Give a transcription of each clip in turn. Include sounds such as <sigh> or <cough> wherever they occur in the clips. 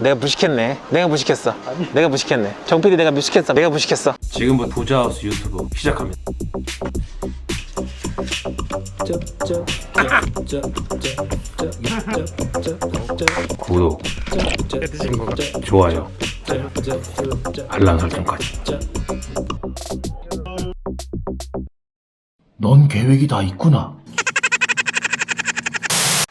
내가 무식했네. 내가 무식했어. 내가 무식했네. 정PD 내가 무식했어. 내가 무식했어. 지금부터 부자하우스 유튜브 시작합니다. 구독, 좋아요, 알람 설정까지. 넌 계획이 다 있구나.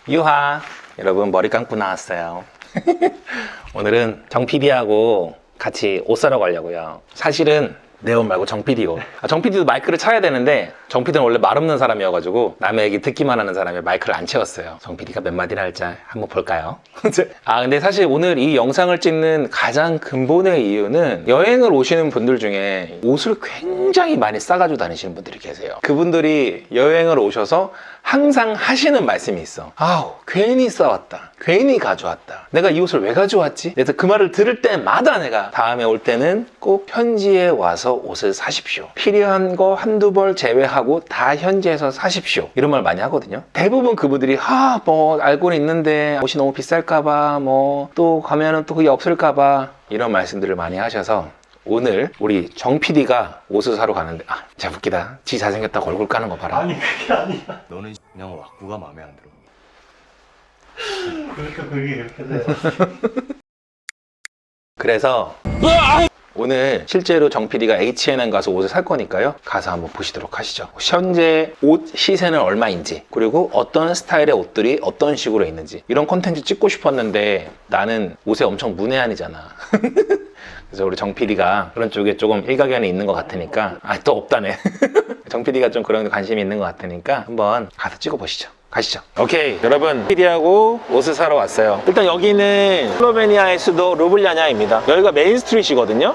유하. 여러분 머리 감고 나왔어요. <laughs> 오늘은 정PD하고 같이 옷 사러 가려고요. 사실은 내 옷 말고 정PD 옷. 아, 정PD도 마이크를 쳐야 되는데 정PD는 원래 말 없는 사람이어가지고 남의 얘기 듣기만 하는 사람이 마이크를 안 채웠어요. 정PD가 몇 마디나 할지 한번 볼까요? <laughs> 아 근데 사실 오늘 이 영상을 찍는 가장 근본의 이유는 여행을 오시는 분들 중에 옷을 굉장히 많이 싸가지고 다니시는 분들이 계세요. 그분들이 여행을 오셔서 항상 하시는 말씀이 있어. 아우, 괜히 싸왔다. 괜히 가져왔다. 내가 이 옷을 왜 가져왔지? 그래서 그 말을 들을 때마다 내가 다음에 올 때는 꼭 현지에 와서 옷을 사십시오. 필요한 거 한두 벌 제외하고 다 현지에서 사십시오. 이런 말 많이 하거든요. 대부분 그분들이, 아, 뭐, 알고는 있는데 옷이 너무 비쌀까 봐, 뭐, 또 가면은 또 그게 없을까 봐, 이런 말씀들을 많이 하셔서 오늘 우리 정 PD가 옷을 사러 가는데 아, 진짜 웃기다. 지 잘생겼다고 얼굴 까는 거 봐라. 그게 아니야. 너는 그냥 왁구가 마음에 안 들어. 그러니까 그게 그렇게 돼. 그래서 오늘 실제로 정 PD가 H&M 가서 옷을 살 거니까요. 가서 한번 보시도록 하시죠. 현재 옷 시세는 얼마인지 그리고 어떤 스타일의 옷들이 어떤 식으로 있는지 이런 콘텐츠 찍고 싶었는데 나는 옷에 엄청 문외한이잖아. <laughs> 그래서 우리 정 PD가 그런 쪽에 조금 일가견이 있는 것 같으니까 아 또 없다네. <laughs> 정 PD가 좀 그런 데 관심이 있는 것 같으니까 한번 가서 찍어보시죠. 가시죠. 오케이. 여러분, PD하고 옷을 사러 왔어요. 일단 여기는 슬로베니아의 수도 루블리아냐입니다. 여기가 메인 스트릿이거든요.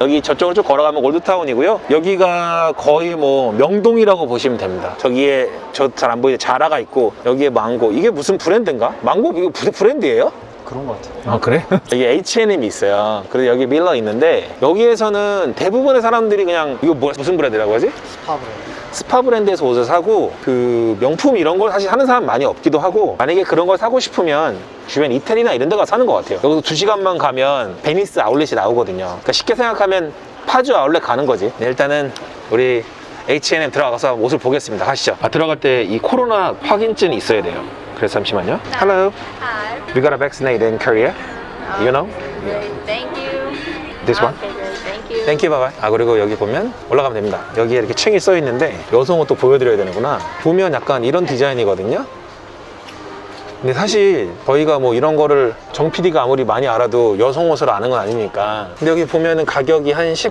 여기 저쪽으로 쭉 걸어가면 올드타운이고요. 여기가 거의 뭐 명동이라고 보시면 됩니다. 저기에 저 잘 안 보이는 자라가 있고 여기에 망고. 이게 무슨 브랜드인가? 망고 이거 브- 브랜드예요? 그런 것 같아. 아 그래? <laughs> 여기 H&M이 있어요. 그리고 여기 밀러 있는데 여기에서는 대부분의 사람들이 그냥 이거 뭐, 무슨 브랜드라고 하지? 스파 브랜드. 스파 브랜드에서 옷을 사고 그 명품 이런 걸 사실 하는 사람 많이 없기도 하고 만약에 그런 걸 사고 싶으면 주변 이태리나 이런 데 가서 사는 것 같아요. 여기서 두 시간만 가면 베니스 아울렛이 나오거든요. 그러니까 쉽게 생각하면 파주 아울렛 가는 거지. 네, 일단은 우리 H&M 들어가서 옷을 보겠습니다. 가시죠. 아, 들어갈 때 이 코로나 확인증이 있어야 돼요. 그래서 잠시만요. Hello. Hi. We got a vaccinated in Korea. You know? Thank you. This one? Okay. Thank you. 땡큐 바바이 아 그리고 여기 보면 올라가면 됩니다 여기에 이렇게 층이 써 있는데 여성 옷도 보여드려야 되는구나 보면 약간 이런 디자인이거든요 근데 사실 저희가 뭐 이런 거를 정 PD가 아무리 많이 알아도 여성 옷을 아는 건 아니니까 근데 여기 보면은 가격이 한 10,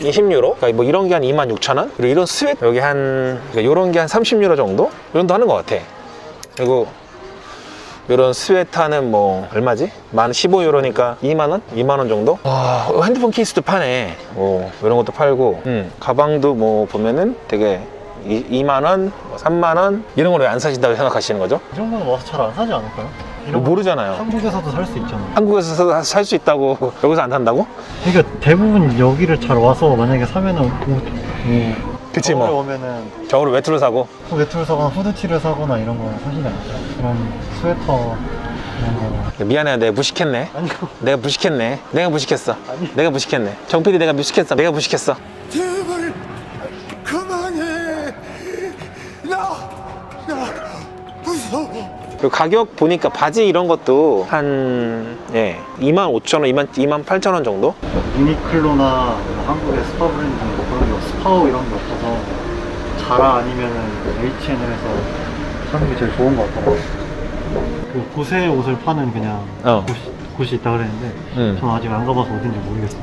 20유로 그러니까 뭐 이런 게 한 26,000원 그리고 이런 스웨트 여기 한 그러니까 이런 게 한 30유로 정도 이런 도 하는 것 같아 그리고 이런 스웨터는 뭐 얼마지? 만 15유로니까 2만원? 2만원 정도? 와 핸드폰 케이스도 파네 뭐 이런 것도 팔고 음, 가방도 뭐 보면은 되게 2, 만원 3만원 이런 걸 왜 안 사신다고 생각하시는 거죠? 이 정도는 와서 잘 안 사지 않을까요? 이거 모르잖아요 한국에서도 살 수 있잖아. 한국에서 살 수 있다고 <laughs> 여기서 안 산다고? 그러니까 대부분 여기를 잘 와서 만약에 사면은 옷, 뭐 그치 서울에 뭐 오면은 저거를 외투로 사고 외투를 사거나 후드티를 사거나 이런 거 사시지 않을까요? 이런 스웨터 이런 거. 미안해 내가 무식했네 아니요. 내가 무식했네 내가 무식했어 아니. 내가 무식했네 정PD 내가 무식했어 내가 무식했어 제발 그만해. 나, 나 무서워. 그리고 가격 보니까 바지 이런 것도 한, 예, 2만 5천 원, 2만, 2만 8천 원 정도? 유니클로나 뭐 한국의 스파 브랜드 뭐 그런 게 없- 스파오 이런 게 없어서 자라 아니면은 H&M에서 사는 게 제일 좋은 것 같더라고요. 그 고세 옷을 파는 그냥 어. 곳이, 곳이 있다 그랬는데 응. 저는 아직 안 가봐서 어딘지 모르겠어요.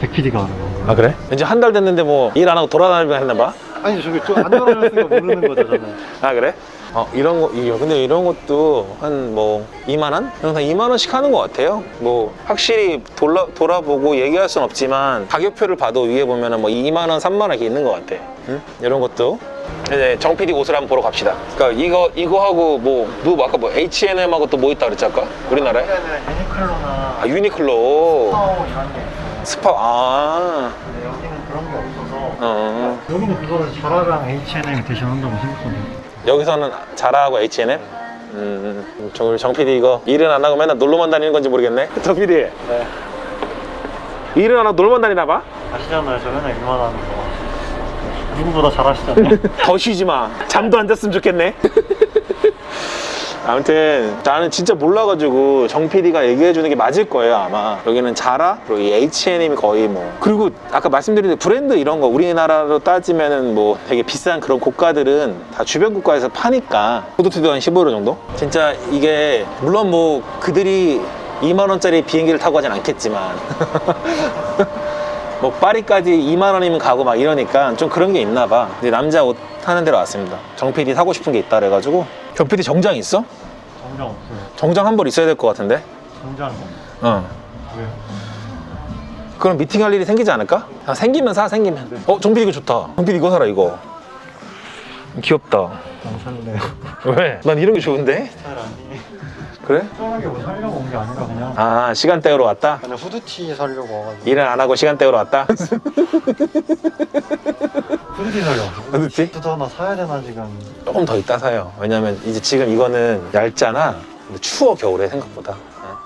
백PD가 알아요. 아, 그래? 왠지 한 달 됐는데 뭐 일 안 하고 돌아다니면 했나 봐? 아니 저기 좀안 들어갔으니까 모르는 거죠 저는. 아, 그래? 어, 이런 거, 이 근데 이런 것도 한 뭐 2만 원? 그냥 2만 원씩 하는 것 같아요. 뭐 확실히 돌아, 돌아보고 얘기할 순 없지만 가격표를 봐도 위에 보면은 뭐 2만 원, 3만 원 이렇게 있는 것 같아. 응? 이런 것도. 이제 정 PD 옷을 한번 보러 갑시다. 그러니까 이거 이거 하고 뭐, 뭐 아까 뭐 H&M하고 또 뭐 있다 그랬지 아까? 우리나라에? 유니클로나 아 유니클로. 스파오 이런 게 있어요. 스파 아. 근데 여기는 그런 게 없어서 어. 여기는 그거를 자라랑 H&M 대신한다고 돼요. 여기서는 자라하고 H&M. 음, 정, 정 PD 이거 일은 안 하고 맨날 놀러만 다니는 건지 모르겠네. <laughs> 정 PD. 네. 일은 안 하고 놀러만 다니나 봐? 아시잖아요. 저 맨날 일만 하는 거. 누구보다 잘하시잖아요. <laughs> 더 쉬지 마. 잠도 안 잤으면 좋겠네. <laughs> 아무튼 나는 진짜 몰라가지고 정 PD가 얘기해주는 게 맞을 거예요 아마 여기는 자라 그리고 이 H&M이 거의 뭐 그리고 아까 말씀드린 브랜드 이런 거 우리나라로 따지면은 뭐 되게 비싼 그런 고가들은 다 주변 국가에서 파니까 후드티도 한 15유로 정도? 진짜 이게 물론 뭐 그들이 2만 원짜리 비행기를 타고 가진 않겠지만 <laughs> 뭐 파리까지 2만 원이면 가고 막 이러니까 좀 그런 게 있나 봐. 근데 남자 옷 하는 데로 왔습니다. 정 PD 사고 싶은 게 있다 그래가지고 정 PD 정장 있어? 정장 없어요. 정장 한 벌 있어야 될 것 같은데? 정장 어. 왜요? 그럼 미팅할 일이 생기지 않을까? 아, 생기면 사 생기면. 어, 정 PD 이거 좋다. 정 PD 이거 사라 이거. 귀엽다. 안 살래요. 왜? 난 이런 게 좋은데? 스타일 아니. 그래? 편하게 뭐 살려고 온 게 아니라 그냥 아 시간 때우러 왔다? 그냥 후드티 살려고 와가지고 일은 안 하고 시간 때우러 왔다? <laughs> 후드티 살려고 후드티? 후드 하나 사야 되나 지금 조금 더 이따 사요. 왜냐면 이제 지금 이거는 얇잖아. 근데 추워 겨울에 생각보다. 어.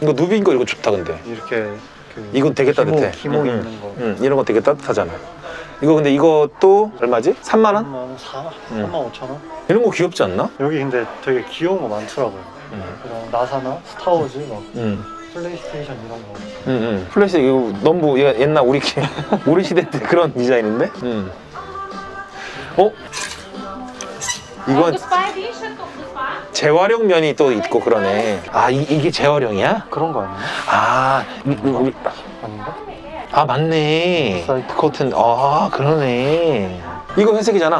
이거 누빈 거 이거 좋다 근데. 이렇게 그 이건 되게 기모, 따뜻해. 기모 응, 있는 거 응, 이런 거 되게 따뜻하잖아. 이거 근데 이것도 얼마지? 3만 원? 3만 4, 응. 3만 5천 원? 이런 거 귀엽지 않나? 여기 근데 되게 귀여운 거 많더라고요 응. 그런 나사나 스타워즈 막 응. 플레이스테이션 이런 거 응, 응. 플래시 이거 너무 얘- 옛날 우리 기- <laughs> 우리 시대 때 그런 디자인인데? 응. 어? 이건 재활용 면이 또 있고 그러네. 아 이, 이게 재활용이야? 그런 거 아니에요? 아, 이- 이- 우리 아닌가? 아 맞네. 사이트. 코튼 아 그러네. 이거 회색이잖아.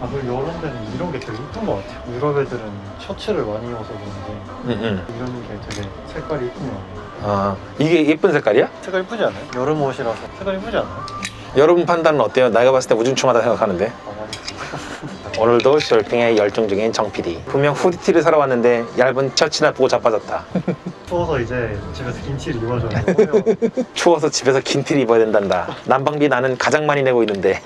아 그리고 이런 데는 이런 게 되게 이쁜 것 같아요 유럽 애들은 셔츠를 많이 입어서 그런지 응응. 이런 게 되게 색깔이 이쁜 것 같아요 아 이게 예쁜 색깔이야? 색깔 이쁘지 않아요? 여름 옷이라서 색깔 이쁘지 않아요? 여러분 판단은 어때요? 내가 봤을 때 우중충하다 생각하는데 아, 오늘도 쇼핑에 열중 중인 정 PD 분명 후드티를 사러 왔는데 얇은 셔츠나 보고 자빠졌다 <laughs> 추워서 이제 집에서 김치를 입어줘요? <laughs> 추워서 집에서 긴 티를 입어야 된단다. 난방비 나는 가장 많이 내고 있는데.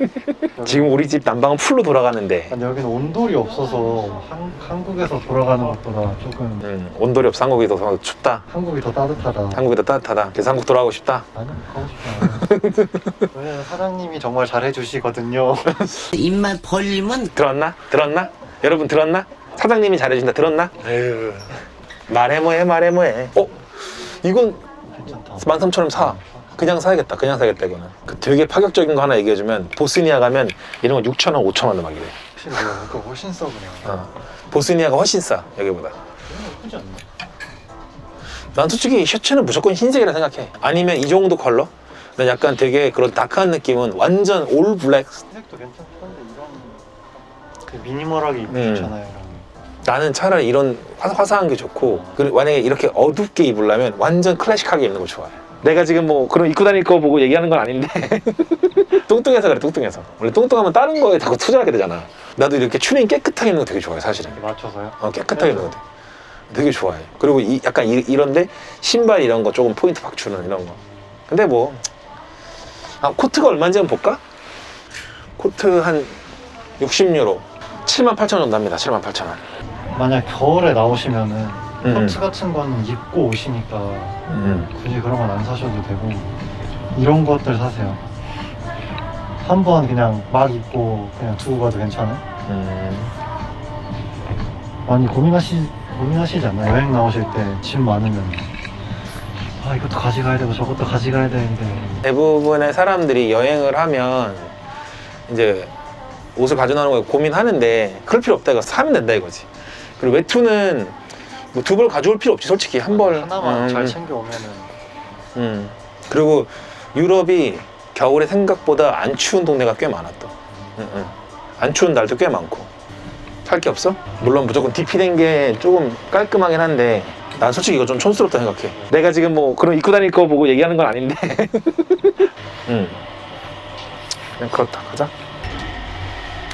<laughs> 지금 우리 집 난방은 풀로 돌아가는데. 아니 여기는 온돌이 없어서 한, 한국에서 돌아가는 것보다 조금 음, 온돌이 없어. 한국이 더 춥다. 한국이 더 따뜻하다. 한국이 더 따뜻하다. 그래서 한국 돌아가고 싶다. 아니 가고 싶어요. <laughs> 왜냐면 사장님이 정말 잘해주시거든요. 입만 벌리면 들었나? 들었나? 여러분 들었나? 사장님이 잘해준다. 들었나? 에휴 말해 뭐해 말해 뭐해 어? 이건 괜찮다 13,000원 사 그냥 사야겠다 그냥 사야겠다 이거는 그 되게 파격적인 거 하나 얘기해주면 보스니아 가면 이런 거 6,000원 5,000원 막 이래 이거 훨씬 써 그냥 어. 보스니아가 훨씬 싸 여기보다 예쁘지 않나? 난 솔직히 셔츠는 무조건 흰색이라 생각해 아니면 이 정도 컬러? 난 약간 되게 그런 다크한 느낌은 완전 올 블랙 색도 괜찮긴 한데 이런 그 미니멀하게 입고 음. 좋잖아요 나는 차라리 이런 화, 화사한 게 좋고 그리고 만약에 이렇게 어둡게 입으려면 완전 클래식하게 입는 거 좋아해. 내가 지금 뭐 그런 입고 다닐 거 보고 얘기하는 건 아닌데. <laughs> 뚱뚱해서 그래 뚱뚱해서. 원래 뚱뚱하면 다른 거에 자꾸 투자하게 되잖아. 나도 이렇게 추리닝 깨끗하게 입는 거 되게 좋아해 사실은. 맞춰서요? 어, 깨끗하게 입는 거 되게, 되게 좋아해. 그리고 이, 약간 이, 이런데 신발 이런 거 조금 포인트 박 주는 이런 거. 근데 뭐 아, 코트가 얼마인지 한번 볼까? 코트 한 60유로. 7만 8천 원 정도 합니다 7만 8천 원 만약 겨울에 나오시면은 음. 코트 같은 거는 입고 오시니까 음. 굳이 그런 건 안 사셔도 되고 이런 것들 사세요 한 번 그냥 막 입고 그냥 두고 가도 괜찮아요? 음. 많이 고민하시, 고민하시지 않나요? 여행 나오실 때 짐 많으면 아 이것도 가져가야 되고 저것도 가져가야 되는데 대부분의 사람들이 여행을 하면 이제 옷을 가져나오는 걸 고민하는데 그럴 필요 없다 이거 사면 된다 이거지 그리고 외투는 뭐 두 벌 가져올 필요 없지 솔직히. 한 벌. 하나만 음, 잘 챙겨 오면은. 음. 그리고 유럽이 겨울에 생각보다 안 추운 동네가 꽤 많아 또 음, 음. 안 추운 날도 꽤 많고. 살 게 없어? 물론 무조건 DP 된 게 조금 깔끔하긴 한데 난 솔직히 이거 좀 촌스럽다 생각해. 내가 지금 뭐 그런 입고 다닐 거 보고 얘기하는 건 아닌데. <laughs> 음. 그냥 그렇다. 가자.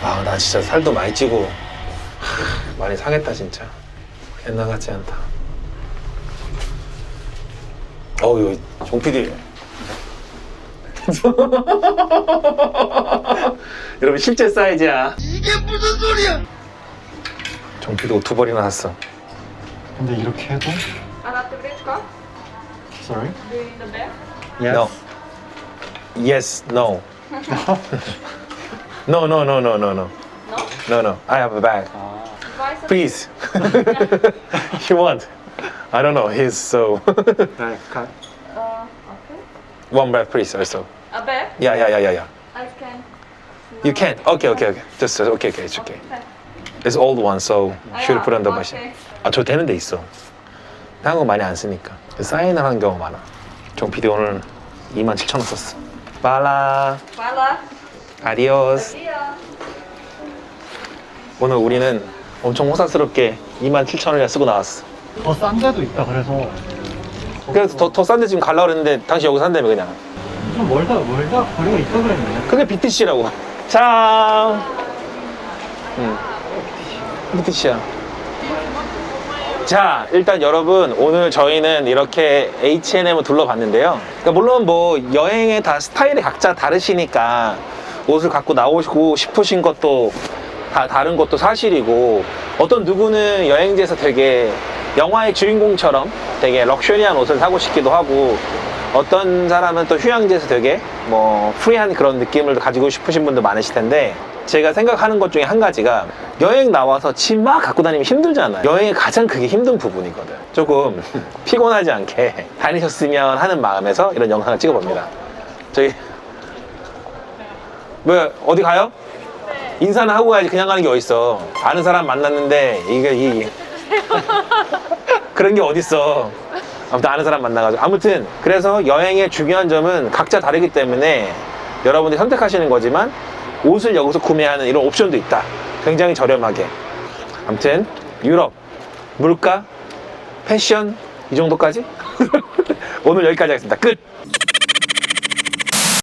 아 나 진짜 살도 많이 찌고. 하, 많이 상했다 진짜 옛날 같지 않다 어우 종 PD 여러분 실제 사이즈야. 이게 무슨 소리야? 정피도 두 벌이나 샀어. 근데 이렇게 해도 to bridge car. sorry Doing the yes No. Yes, no. no, no, no, no, no, no. No? No. I have a bag. Please. you want? I don't know. He's so. 네, 가- Uh, okay. One bag, please, also. A bag? Yeah, yeah, yeah, yeah, yeah. I can. You can. Okay, okay, okay. Just uh, okay, okay, it's okay. Okay. It's old one, so should put on the okay. machine. 아, 저 되는 데 있어. 한국 많이 안 쓰니까. 사인을 하는 경우 많아. 종 PD 오늘 27,000원 썼어. 발라, Voila. 아디오스. Ya. 오늘 우리는 엄청 호사스럽게 27,000원이나 쓰고 나왔어. 더 싼 데도 있다 그래서 그래서 더, 더 싼데 지금 갈라 그랬는데 당신 여기서 산다며 그냥. 좀 멀다 멀다 거리가 있다 그랬네 그게 BTC라고. 자. 응. BTC야. 자, 일단 여러분, 오늘 저희는 이렇게 H&M을 둘러봤는데요. 그러니까 물론 뭐 여행에 다 스타일이 각자 다르시니까 옷을 갖고 나오시고 싶으신 것도 다 다른 것도 사실이고 어떤 누구는 여행지에서 되게 영화의 주인공처럼 되게 럭셔리한 옷을 사고 싶기도 하고 어떤 사람은 또 휴양지에서 되게 뭐 프리한 그런 느낌을 가지고 싶으신 분도 많으실 텐데 제가 생각하는 것 중에 한 가지가 여행 나와서 치마 갖고 다니면 힘들잖아요. 여행의 가장 그게 힘든 부분이거든. 조금 <laughs> 피곤하지 않게 <laughs> 다니셨으면 하는 마음에서 이런 영상을 찍어봅니다. 저희 뭐 어디 가요? 인사는 하고 가야지 그냥 가는 게 어딨어. 아는 사람 만났는데 이게 이 <laughs> 그런 게 어딨어. 아무튼 아는 사람 만나가지고. 아무튼, 그래서 여행의 중요한 점은 각자 다르기 때문에 여러분들이 선택하시는 거지만 옷을 여기서 구매하는 이런 옵션도 있다. 굉장히 저렴하게. 아무튼, 유럽, 물가, 패션, 이 정도까지? <laughs> 오늘 여기까지 하겠습니다. 끝!